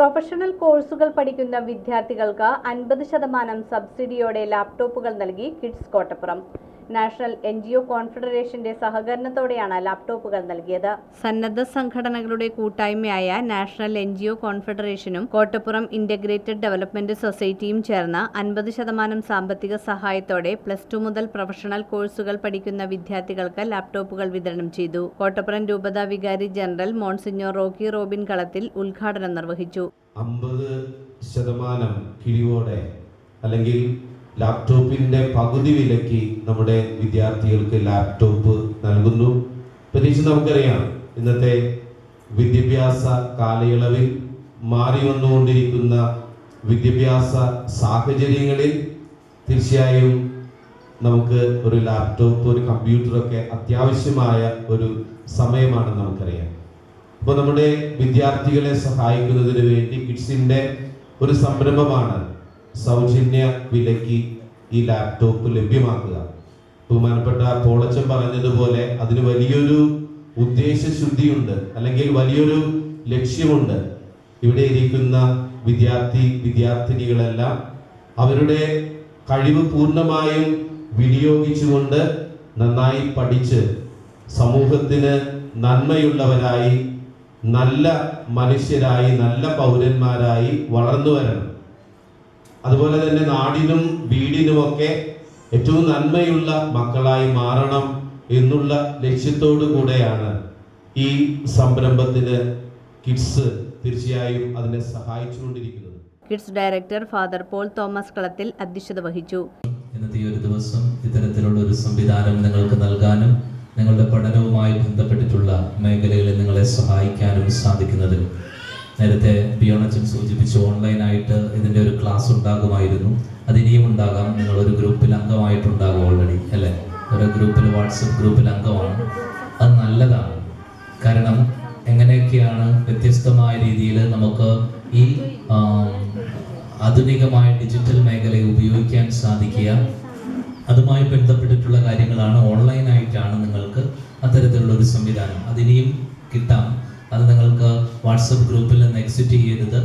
Professional കോഴ്സുകൾ പഠിക്കുന്ന വിദ്യാർത്ഥികൾക്ക് അൻപത് ശതമാനം സബ്സിഡിയോടെ ലാപ്ടോപ്പുകൾ നൽകി kids Kottappuram. National N G O കോൺഫെഡറേഷന്റെ സഹകരണത്തോടെയാണ് ലാപ്ടോപ്പുകൾ നൽകിയത്. സന്നദ്ധ സംഘടനകളുടെ കൂട്ടായ്മയായ നാഷണൽ എൻ ജി ഒ കോൺഫെഡറേഷനും കോട്ടപ്പുറം ഇന്റഗ്രേറ്റഡ് ഡെവലപ്മെന്റ് സൊസൈറ്റിയും ചേർന്ന് അൻപത് ശതമാനം സാമ്പത്തിക സഹായത്തോടെ പ്ലസ് ടു മുതൽ പ്രൊഫഷണൽ കോഴ്സുകൾ പഠിക്കുന്ന വിദ്യാർത്ഥികൾക്ക് ലാപ്ടോപ്പുകൾ വിതരണം ചെയ്തു. കോട്ടപ്പുറം രൂപത വികാരി ജനറൽ മോൺസിഞ്ഞോർ റോക്കി റോബിൻ കളത്തിൽ ഉദ്ഘാടനം നിർവഹിച്ചു. അമ്പത് ശതമാനം കിഴിവോടെ അല്ലെങ്കിൽ ലാപ്ടോപ്പിന്റെ പകുതി വിലയ്ക്ക് നമ്മുടെ വിദ്യാർത്ഥികൾക്ക് ലാപ്ടോപ്പ് നൽകുന്നു. പ്രത്യേകിച്ച് നമുക്കറിയാം ഇന്നത്തെ വിദ്യാഭ്യാസ കാലയളവിൽ മാറി വന്നുകൊണ്ടിരിക്കുന്ന വിദ്യാഭ്യാസ സാഹചര്യങ്ങളിൽ തീർച്ചയായും നമുക്ക് ഒരു ലാപ്ടോപ്പ് ഒരു കമ്പ്യൂട്ടറൊക്കെ അത്യാവശ്യമായ ഒരു സമയമാണെന്ന് നമുക്കറിയാം. അപ്പോൾ നമ്മുടെ വിദ്യാർത്ഥികളെ സഹായിക്കുന്നതിന് വേണ്ടി കിഡ്സിന്റെ ഒരു സംരംഭമാണ് സൗജന്യ വിലയ്ക്ക് ഈ ലാപ്ടോപ്പ് ലഭ്യമാക്കുക. ബഹുമാനപ്പെട്ട പോളച്ചൻ പറഞ്ഞതുപോലെ അതിന് വലിയൊരു ഉദ്ദേശശുദ്ധിയുണ്ട് അല്ലെങ്കിൽ വലിയൊരു ലക്ഷ്യമുണ്ട്. ഇവിടെ ഇരിക്കുന്ന വിദ്യാർത്ഥി വിദ്യാർത്ഥിനികളെല്ലാം അവരുടെ കഴിവ് പൂർണമായും വിനിയോഗിച്ചുകൊണ്ട് നന്നായി പഠിച്ച് സമൂഹത്തിന് നന്മയുള്ളവരായി നല്ല മനുഷ്യരായി നല്ല പൗരന്മാരായി വളർന്നു വരണം അതുപോലെ തന്നെ നാടിനും വീടിനുമൊക്കെ ഏറ്റവും നന്മയുള്ള മക്കളായി മാറണം എന്നുള്ള ലക്ഷ്യത്തോടു കൂടെയാണ് ഈ സംരംഭത്തിന് കിഡ്സ് തീർച്ചയായും അതിനെ സഹായിച്ചുകൊണ്ടിരിക്കുന്നത്. Kids director father Paul Thomas Kalathil അധ്യക്ഷത വഹിച്ചു. ഇന്നത്തെ ഈ ഒരു ദിവസം ഇത്തരത്തിലുള്ള ഒരു സംവിധാനം നിങ്ങൾക്ക് നൽകാനും നിങ്ങളുടെ പഠനവുമായി ബന്ധപ്പെട്ടിട്ടുള്ള മേഖലകളിൽ നിങ്ങളെ സഹായിക്കാനും സാധിക്കുന്നതിൽ നേരത്തെ ബിയോണച്ചൻ ഉണ്ടാകുമായിരുന്നു അത് ഇനിയും ഉണ്ടാകാം. നിങ്ങൾ ഒരു ഗ്രൂപ്പിൽ അംഗമായിട്ടുണ്ടാകും ഓൾറെഡി അല്ലേ? ഓരോ ഗ്രൂപ്പിൽ വാട്സപ്പ് ഗ്രൂപ്പിൽ അംഗമാണ്. അത് നല്ലതാണ്. കാരണം എങ്ങനെയൊക്കെയാണ് വ്യത്യസ്തമായ രീതിയിൽ നമുക്ക് ഈ ആധുനികമായ ഡിജിറ്റൽ മേഖലയെ ഉപയോഗിക്കാൻ സാധിക്കുക. അതുമായി ബന്ധപ്പെട്ടിട്ടുള്ള കാര്യങ്ങളാണ് ഓൺലൈനായിട്ടാണ് നിങ്ങൾക്ക് അത്തരത്തിലുള്ള ഒരു സംവിധാനം അതിനെയും കിട്ടാം. അത് നിങ്ങൾക്ക് വാട്സപ്പ് ഗ്രൂപ്പിൽ നിന്ന് എക്സിറ്റ് ചെയ്യരുത്.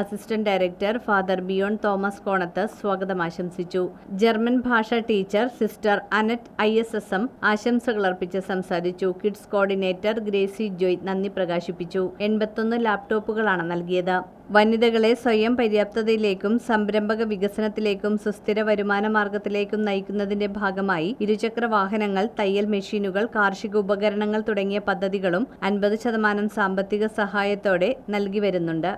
Assistant director father Biyon Thomas Konath സ്വാഗതം ആശംസിച്ചു. ജർമ്മൻ ഭാഷ teacher sister Annette I S S M ആശംസകൾ അർപ്പിച്ച് സംസാരിച്ചു. കിഡ്സ് കോർഡിനേറ്റർ ഗ്രേസി ജോയ് നന്ദി പ്രകാശിപ്പിച്ചു. എൺപത്തൊന്ന് ലാപ്ടോപ്പുകളാണ് നൽകിയത്. വനിതകളെ സ്വയം പര്യാപ്തതയിലേക്കും സംരംഭക വികസനത്തിലേക്കും സുസ്ഥിര വരുമാന മാർഗത്തിലേക്കും നയിക്കുന്നതിന്റെ ഭാഗമായി ഇരുചക്ര വാഹനങ്ങൾ തയ്യൽ മെഷീനുകൾ കാർഷിക ഉപകരണങ്ങൾ തുടങ്ങിയ പദ്ധതികളും അൻപത് ശതമാനം സാമ്പത്തിക സഹായത്തോടെ നൽകി വരുന്നുണ്ട്.